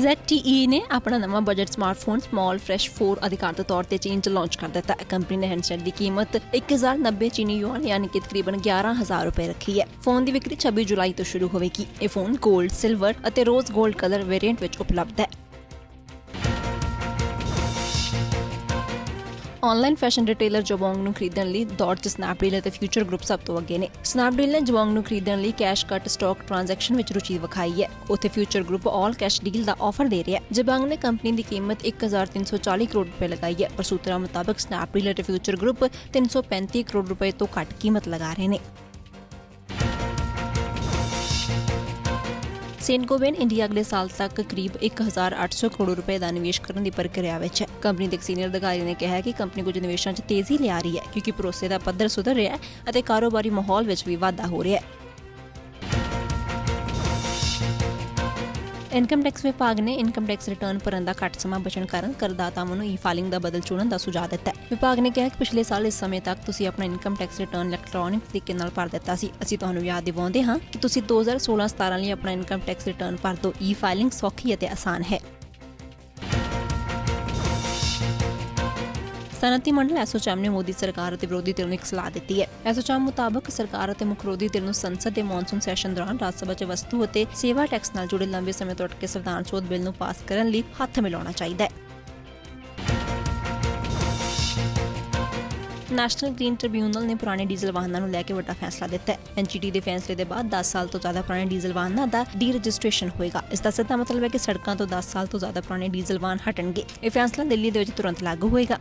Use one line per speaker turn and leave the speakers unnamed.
ZTE ਨੇ ਆਪਣਾ ਨਵਾਂ ਬਜਟ ਸਮਾਰਟਫੋਨ ਸਮਾਲ ਫਰੈਸ਼ 4 ਅਧਿਕਾਰਤ ਤੌਰ ਤੇ ਚੀਨ 'ਚ ਲਾਂਚ ਕਰ ਦਿੱਤਾ। ਹੈ ਕੰਪਨੀ ਨੇ ਹੈਂਡਸੈਟ ਦੀ ਕੀਮਤ 1090 ਚੀਨੀ ਯੂਆਨ ਯਾਨੀ ਕਿ ਤਕਰੀਬਨ 11000 ਰੁਪਏ ਰੱਖੀ ਹੈ। ਫੋਨ ਦੀ ਵਿਕਰੀ 26 ਜੁਲਾਈ ਤੋਂ ਸ਼ੁਰੂ ਹੋਵੇਗੀ। ਇਹ ਫੋਨ 골ਡ ਸਿਲਵਰ ਅਤੇ ਰੋਜ਼ 골ਡ ਕਲਰ ਵੇਰੀਐਂਟ ਵਿੱਚ ਉਪਲਬਧ ਹੈ। ਆਨਲਾਈਨ ਫੈਸ਼ਨ ਰਿਟੇਲਰ ਜਬੋਂਗ ਨੂੰ ਖਰੀਦਣ ਲਈ ਦੌੜ 'ਚ ਸਨੈਪਡੀਲ ਅਤੇ ਫਿਊਚਰ ਗਰੁੱਪ ਸਭ ਤੋਂ ਅੱਗੇ ਨੇ। ਸਨੈਪਡੀਲ ਨੇ ਜਬੋਂਗ ਨੂੰ ਖਰੀਦਣ ਲਈ ਕੈਸ਼ ਕੱਟ ਸਟਾਕ ਟ੍ਰਾਂਜੈਕਸ਼ਨ ਵਿੱਚ ਰੁਚੀ ਵਿਖਾਈ ਹੈ। ਉੱਥੇ future group all cash deal ਦਾ ਆਫਰ ਦੇ ਰਿਹਾ ਹੈ। ਜਬੋਂਗ ਨੇ ਕੰਪਨੀ ਦੀ ਕੀਮਤ 1340 ਕਰੋੜ ਰੁਪਏ ਲਗਾਈ ਹੈ, ਪਰ ਸੂਤਰਾਂ ਮੁਤਾਬਕ ਸਨੈਪਡੀਲ ਅਤੇ ਫਿਊਚਰ ਗਰੁੱਪ 335 ਕਰੋੜ ਰੁਪਏ ਤੋਂ ਘੱਟ ਕੀਮਤ ਲਗਾ ਰਹੇ ਨੇ। ਸੇਨਕੋਵੇਨ ਇੰਡੀਆ ਅਗਲੇ ਸਾਲ ਤੱਕ ਕਰੀਬ 1800 ਕਰੋੜ ਰੁਪਏ ਦਾ ਨਿਵੇਸ਼ ਕਰਨ ਦੀ ਪ੍ਰਕਿਰਿਆ ਵਿੱਚ ਹੈ। ਕੰਪਨੀ ਦੇ ਇੱਕ ਸੀਨੀਅਰ ਅਧਿਕਾਰੀ ਨੇ ਕਿਹਾ ਕਿ ਕੰਪਨੀ ਕੁਝ ਨਿਵੇਸ਼ਾਂ 'ਚ ਤੇਜ਼ੀ ਲਿਆ ਰਹੀ ਹੈ, ਕਿਉਂਕਿ ਭਰੋਸੇ ਦਾ ਪੱਧਰ ਸੁਧਰ ਰਿਹਾ ਹੈ ਅਤੇ ਕਾਰੋਬਾਰੀ ਮਾਹੌਲ ਵਿੱਚ ਵੀ ਵਾਧਾ ਹੋ ਰਿਹਾ ਹੈ। ਇਨਕਮ ਟੈਕਸ ਵਿਭਾਗ ਨੇ ਇਨਕਮ ਟੈਕਸ ਰਿਟਰਨ ਭਰਨ ਦਾ ਘੱਟ ਸਮਾਂ ਬਚਣ ਕਾਰਨ ਕਰਦਾਤਾਵਾਂ ਨੂੰ ਈ-ਫਾਈਲਿੰਗ ਦਾ ਬਦਲ ਚੁਣਨ ਦਾ ਸੁਝਾਅ ਦਿੱਤਾ ਹੈ। ਵਿਭਾਗ ਨੇ ਕਿਹਾ ਕਿ ਪਿਛਲੇ ਸਾਲ ਇਸ ਸਮੇਂ ਤੱਕ ਤੁਸੀਂ ਆਪਣਾ ਇਨਕਮ ਟੈਕਸ ਰਿਟਰਨ ਇਲੈਕਟ੍ਰੋਨਿਕ ਤਰੀਕੇ ਨਾਲ ਭਰ ਦਿੱਤਾ ਸੀ। ਅਸੀਂ ਤੁਹਾਨੂੰ ਯਾਦ ਦਿਵਾਉਂਦੇ ਹਾਂ ਕਿ ਤੁਸੀਂ 2016-17 ਲਈ ਆਪਣਾ ਇਨਕਮ ਟੈਕਸ ਰਿਟਰਨ ਭਰ ਦਿਓ ਈ-ਫਾਈਲਿੰਗ ਸੌਖੀ ਅਤੇ ਆਸਾਨ ਹੈ। ਸਨਅਤੀ ਮੰਡਲ ਐਸੋਚੈਮ ਨੇ ਮੋਦੀ ਸਰਕਾਰ ਅਤੇ ਵਿਰੋਧੀ ਧਿਰ ਨੂੰ ਇੱਕ ਸਲਾਹ ਦਿੱਤੀ ਹੈ। ਐਸੋਚੈਮ ਮੁਤਾਬਕ ਸਰਕਾਰ ਅਤੇ ਮੁੱਖ ਵਿਰੋਧੀ ਧਿਰ ਨੂੰ ਸੰਸਦ ਦੇ ਮੌਨਸੂਨ ਸੈਸ਼ਨ ਦੌਰਾਨ ਰਾਜ ਸਭਾ 'ਚ ਵਸਤੂ ਅਤੇ ਸੇਵਾ ਟੈਕਸ ਨਾਲ ਜੁੜੇ ਲੰਬੇ ਸਮੇਂ ਤੋਂ ਅਟਕੇ ਸੰਵਿਧਾਨ ਸੋਧ ਬਿੱਲ ਨੂੰ ਪਾਸ ਕਰਨ ਲਈ ਹੱਥ ਮਿਲਾਉਣਾ ਚਾਹੀਦਾ ਹੈ। ਨੈਸ਼ਨਲ ਗ੍ਰੀਨ ਟ੍ਰਿਬਿਊਨਲ ਨੇ ਪੁਰਾਣੇ ਡੀਜ਼ਲ ਵਾਹਨਾਂ ਨੂੰ ਲੈ ਕੇ ਵੱਡਾ ਫੈਸਲਾ ਦਿੱਤਾ ਹੈ। ਐਨਜੀਟੀ ਦੇ ਫੈਸਲੇ ਦੇ ਬਾਅਦ 10 ਸਾਲ ਤੋਂ ਜ਼ਿਆਦਾ ਪੁਰਾਣੇ ਡੀਜ਼ਲ ਵਾਹਨਾਂ ਦਾ ਡੀ ਰਜਿਸਟ੍ਰੇਸ਼ਨ ਹੋਏਗਾ। ਇਸ ਦਾ ਸਿੱਧਾ ਮਤਲਬ ਹੈ ਕਿ ਸੜਕਾਂ ਤੋਂ 10 ਸਾਲ ਤੋਂ ਜ਼ਿਆਦਾ ਪੁਰਾਣੇ ਡੀਜ਼ਲ ਵਾਹਨ ਹਟਣਗੇ। ਇਹ ਫੈਸਲਾ ਦਿੱਲੀ ਦੇ ਵਿੱਚ ਤੁਰੰਤ ਲਾਗੂ ਹੋਏਗਾ।